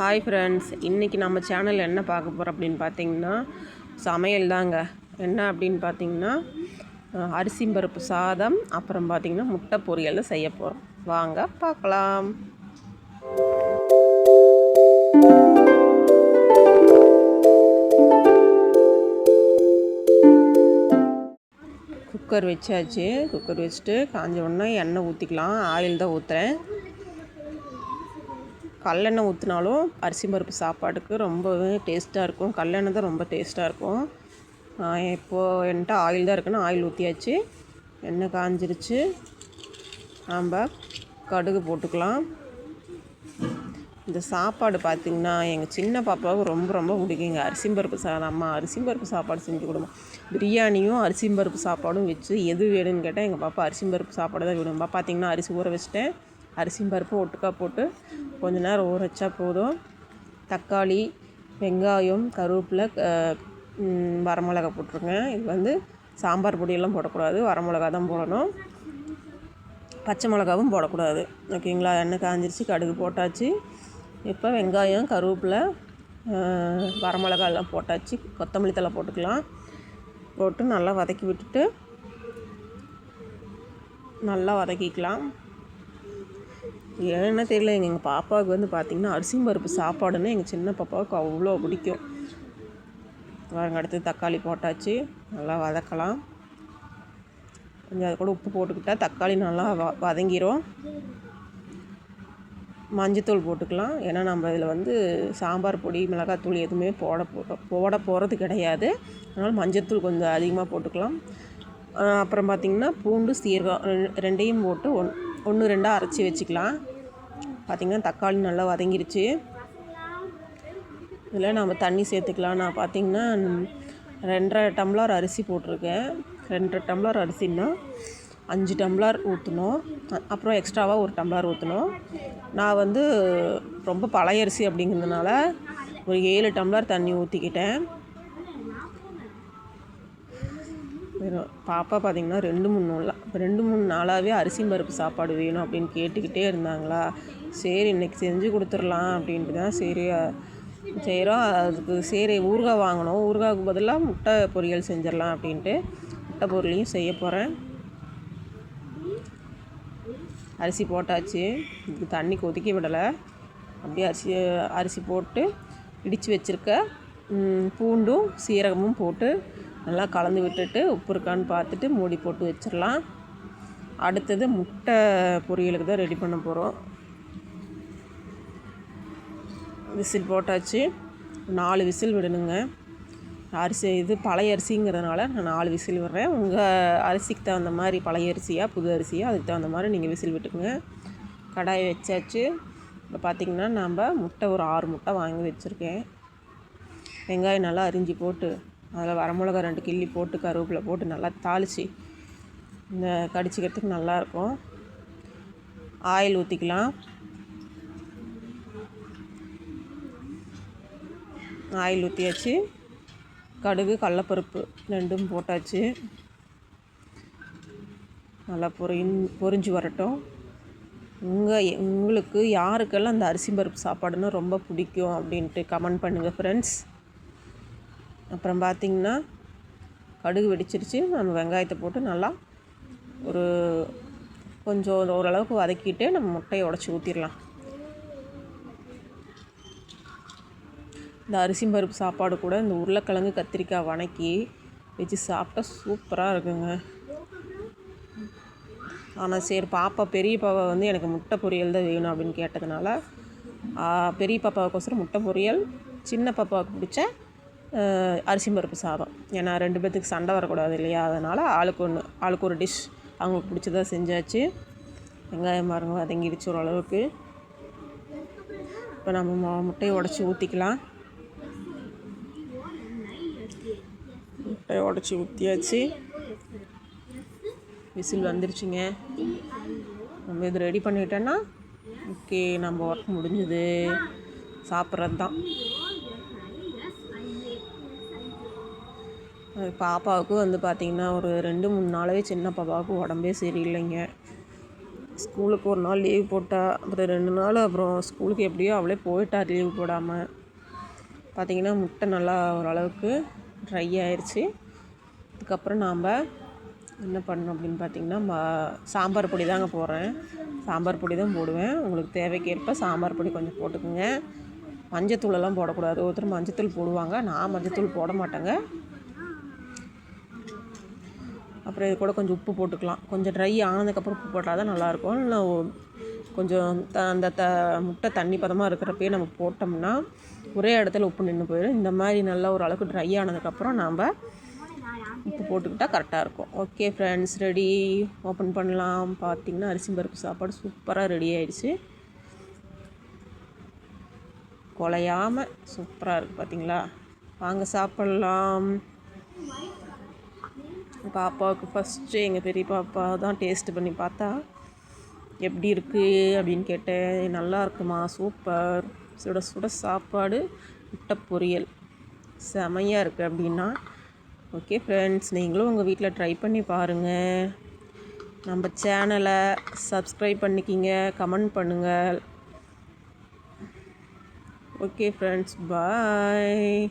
Hi friends இன்றைக்கி நம்ம channel என்ன பார்க்க போகிறோம் அப்படின்னு பார்த்தீங்கன்னா சமையல் தாங்க. என்ன அப்படின்னு பார்த்தீங்கன்னா அரிசி பருப்பு சாதம் அப்புறம் பார்த்தீங்கன்னா முட்டை பொரியல் செய்ய போகிறோம் வாங்க பார்க்கலாம். குக்கர் வச்சாச்சு. குக்கர் வச்சுட்டு காஞ்ச உடனே எண்ணெய் ஊற்றிக்கலாம் ஆயில் தான் ஊற்றுறேன் கல்லெண்ணெய் ஊற்றினாலும் அரிசி பருப்பு சாப்பாட்டுக்கு ரொம்பவே டேஸ்ட்டாக இருக்கும். கல்லெண்ணெய் தான் ரொம்ப டேஸ்ட்டாக இருக்கும். இப்போது என்கிட்ட ஆயில் தான் இருக்குன்னு ஆயில் ஊற்றியாச்சு எண்ணெய் காஞ்சிருச்சு. நாம் கடுகு போட்டுக்கலாம். இந்த சாப்பாடு பார்த்திங்கன்னா எங்கள் சின்ன பாப்பாவுக்கு ரொம்ப ரொம்ப பிடிக்குங்க. அரிசிம்பருப்பு சா சாதம் அம்மா அரிசிம்பருப்பு சாப்பாடு செஞ்சு கொடுமா. பிரியாணியும் அரிசிம்பருப்பு சாப்பாடும் வச்சு எது வேணும்னு கேட்டால் எங்கள் பாப்பா அரிசி பருப்பு சாப்பாடு தான் வேணும்பா பார்த்திங்கன்னா அரிசி ஊற வச்சுட்டேன். அரிசி பருப்பு ஒட்டுக்கா போட்டு கொஞ்ச நேரம் ஊற வச்சா போதும். தக்காளி வெங்காயம் கருவேப்பிலை வரமிளகா போட்டிருங்க. இது வந்து சாம்பார் பொடியெல்லாம் போடக்கூடாது. வரமிளகா தான் போடணும். பச்சை மிளகாவும் போடக்கூடாது. ஓகேங்களா? எண்ணெய் காஞ்சிருச்சு கடுகு போட்டாச்சு. இப்போ வெங்காயம் கருவேப்பிலை அஹ், வரமிளகா எல்லாம் போட்டாச்சு. கொத்தமல்லி தழை போட்டுக்கலாம். போட்டு நல்லா வதக்கி விட்டுட்டு நல்லா வதக்கிக்கலாம். ஏன்னா தெரியல எங்கள் எங்கள் பாப்பாவுக்கு வந்து பார்த்திங்கன்னா அரிசி பருப்பு சாப்பாடுன்னா எங்கள் சின்ன பாப்பாவுக்கு அவ்வளோ பிடிக்கும். பாருங்க அடுத்து தக்காளி போட்டாச்சு நல்லா வதக்கலாம். கொஞ்சம் அது கூட உப்பு போட்டுக்கிட்டால் தக்காளி நல்லா வ வதங்கிரும். மஞ்சத்தூள் போட்டுக்கலாம். ஏன்னா நம்ம இதில் வந்து சாம்பார் பொடி மிளகாத்தூள் எதுவுமே போட போ- போட போகிறது கிடையாது. அதனால் மஞ்சத்தூள் கொஞ்சம் அதிகமாக போட்டுக்கலாம். அப்புறம் பார்த்திங்கன்னா பூண்டு சீரகம் ரெண்டையும் போட்டு ஒன் ஒன்று ரெண்டாக அரைச்சி வச்சுக்கலாம். பார்த்திங்கன்னா தக்காளி நல்லா வதங்கிருச்சு. இதில் நம்ம தண்ணி சேர்த்துக்கலாம். நான் பார்த்திங்கன்னா ரெண்டரை டம்ளர் அரிசி போட்டிருக்கேன். ரெண்டரை டம்ளர் அரிசின்னா அஞ்சு டம்ளர் ஊற்றணும் அப்புறம் எக்ஸ்ட்ராவாக ஒரு டம்ளர் ஊற்றணும் நான் வந்து ரொம்ப பழைய அரிசி அப்படிங்கிறதுனால ஒரு ஏழு டம்ளர் தண்ணி ஊற்றிக்கிட்டேன் பாப்பா பார்த்திங்கன்னா ரெண்டு மூணு நாளாக ரெண்டு மூணு நாளாகவே அரிசி பருப்பு சாப்பாடு வேணும் அப்படின்னு கேட்டுக்கிட்டே இருந்தாங்களா? சரி இன்னைக்கு செஞ்சு கொடுத்துடலாம் அப்படின்ட்டு தான் சரி செய்கிறோம் அதுக்கு சரி ஊறுகாய் வாங்கினோம் ஊறுகாய்க்கு பதிலாக முட்டை பொரியல் செஞ்சிடலாம் அப்படின்ட்டு முட்டை பொரியலையும் செய்ய போகிறேன் அரிசி போட்டாச்சு. இதுக்கு தண்ணி கொதிக்க விடலை. அப்படியே அரிசி அரிசி போட்டு இடித்து வச்சுருக்க பூண்டும் சீரகமும் போட்டு நல்லா கலந்து விட்டுட்டு உப்பு இருக்கான்னு பார்த்துட்டு மூடி போட்டு வச்சிடலாம். அடுத்தது முட்டை பொரியலுக்கு தான் ரெடி பண்ண போகிறோம் விசில் போட்டாச்சு. நாலு விசில் விடணுங்க. அரிசி இது பழைய அரிசிங்கிறதுனால நான் நாலு விசில் விடுறேன். உங்கள் அரிசிக்கு தகுந்த மாதிரி பழைய அரிசியா புது அரிசியா அதுக்கு தகுந்த மாதிரி நீங்கள் விசில் விட்டுக்குங்க. கடாயை வச்சாச்சு. இப்போ பார்த்திங்கன்னா நம்ம முட்டை ஒரு ஆறு முட்டை வாங்கி வச்சுருக்கேன். வெங்காயம் நல்லா அரிஞ்சு போட்டு அதில் வரமிளகா ரெண்டு கிள்ளி போட்டு கருவேப்பிலை போட்டு நல்லா தாளித்து இந்த கடிச்சிக்கிறதுக்கு நல்லாயிருக்கும். ஆயில் ஊற்றிக்கலாம். ஆயில் ஊற்றியாச்சு. கடுகு கடலப்பருப்பு ரெண்டும் போட்டாச்சு. நல்லா பொரியும் பொரிஞ்சு வரட்டும். உங்கள் உங்களுக்கு யாருக்கெல்லாம் அந்த அரிசி பருப்பு சாப்பாடுன்னா ரொம்ப பிடிக்கும் அப்படின்ட்டு கமெண்ட் பண்ணுங்கள் ஃப்ரெண்ட்ஸ் அப்புறம் பார்த்திங்கன்னா கடுகு வெடிச்சிருச்சு. நம்ம வெங்காயத்தை போட்டு நல்லா ஒரு கொஞ்சம் ஓரளவுக்கு வதக்கிட்டு நம்ம முட்டையை உடச்சி ஊற்றிடலாம் இந்த அரிசி பருப்பு சாப்பாடு கூட இந்த உருளைக்கிழங்கு கத்திரிக்காய் வணக்கி வச்சு சாப்பிட்டா சூப்பராக இருக்குங்க. ஆனால் சரி பாப்பா பெரிய பாப்பா வந்து எனக்கு முட்டை பொரியல் தான் வேணும் அப்படின்னு கேட்டதுனால பெரிய பாப்பாவுக்கோசரம் முட்டை பொரியல் சின்ன பாப்பாவுக்கு பிடிச்ச அரிசி பருப்பு சாதம். ஏன்னா ரெண்டு பேர்த்துக்கு சண்டை வரக்கூடாது இல்லையா? அதனால் ஆளுக்கு ஒன்று ஆளுக்கு ஒரு டிஷ் அவங்களுக்கு பிடிச்சதாக செஞ்சாச்சு. வெங்காயம் பாருங்க வதங்கிடுச்சு ஓரளவுக்கு. இப்போ நம்ம மு- முட்டையை உடச்சி ஊற்றிக்கலாம் முட்டையை உடச்சி ஊற்றியாச்சு விசில் வந்துருச்சுங்க. நம்ம இது ரெடி பண்ணிட்டோன்னா ஓகே நம்ம ஒர்க் முடிஞ்சுது. சாப்பிட்றது தான் பாப்பாவுக்கு பாப்பாவுக்கும் வந்து பார்த்திங்கன்னா ஒரு ரெண்டு மூணு நாளே சின்ன பாப்பாவுக்கு உடம்பே சரியில்லைங்க. ஸ்கூலுக்கு ஒரு நாள் லீவ் போட்டா அப்புறம் ரெண்டு நாள் அப்புறம் ஸ்கூலுக்கு எப்படியோ அவளே போயிட்டா லீவ் போடாமல் பார்த்தீங்கன்னா முட்டை நல்லா ஓரளவுக்கு ட்ரை ஆயிடுச்சு அதுக்கப்புறம் நாம் என்ன பண்ணணும் அப்படின்னு பார்த்தீங்கன்னா சாம்பார் பொடி தாங்க போடுறேன். சாம்பார் பொடி தான் போடுவேன். உங்களுக்கு தேவைக்கேற்ப சாம்பார் பொடி கொஞ்சம் போட்டுக்கோங்க. மஞ்சத்தூளெல்லாம் போடக்கூடாது. ஒருத்தர் மஞ்சத்தூள் போடுவாங்க. நான் மஞ்சத்தூள் போட மாட்டேங்க. அப்புறம் இது கூட கொஞ்சம் உப்பு போட்டுக்கலாம். கொஞ்சம் ட்ரை ஆனதுக்கப்புறம் உப்பு போட்டால் தான் நல்லாயிருக்கும். இல்லை கொஞ்சம் த அந்த த முட்டை தண்ணி பதமாக இருக்கிறப்பயே நம்ம போட்டோம்னா ஒரே இடத்துல உப்பு நின்று போயிடும். இந்த மாதிரி நல்லா ஒரு அளவுக்கு ட்ரை ஆனதுக்கப்புறம் நாம் உப்பு போட்டுக்கிட்டால் கரெக்டாக இருக்கும். ஓகே ஃப்ரெண்ட்ஸ் ரெடி ஓப்பன் பண்ணலாம். பார்த்தீங்கன்னா அரிசி பருப்பு சாப்பாடு சூப்பராக ரெடி ஆயிடுச்சு. குலையாமல் சூப்பராக இருக்குது பார்த்தீங்களா வாங்க சாப்பிட்லாம். பாப்பாவுக்கு ஃபஸ்ட்டு எங்கள் பெரிய பாப்பா தான் டேஸ்ட்டு பண்ணி பார்த்தா எப்படி இருக்குது அப்படின்னு கேட்டேன். நல்லா இருக்குமா? சூப்பர். சுட சுட சாப்பாடு முட்டை பொரியல். செமையாக இருக்குது அப்படின்னா ஓகே ஃப்ரெண்ட்ஸ் நீங்களும் உங்கள் வீட்டில் ட்ரை பண்ணி பாருங்கள் நம்ம சேனலை சப்ஸ்கிரைப் பண்ணிக்கிங்க கமெண்ட் பண்ணுங்கள் ஓகே ஃப்ரெண்ட்ஸ் பாய்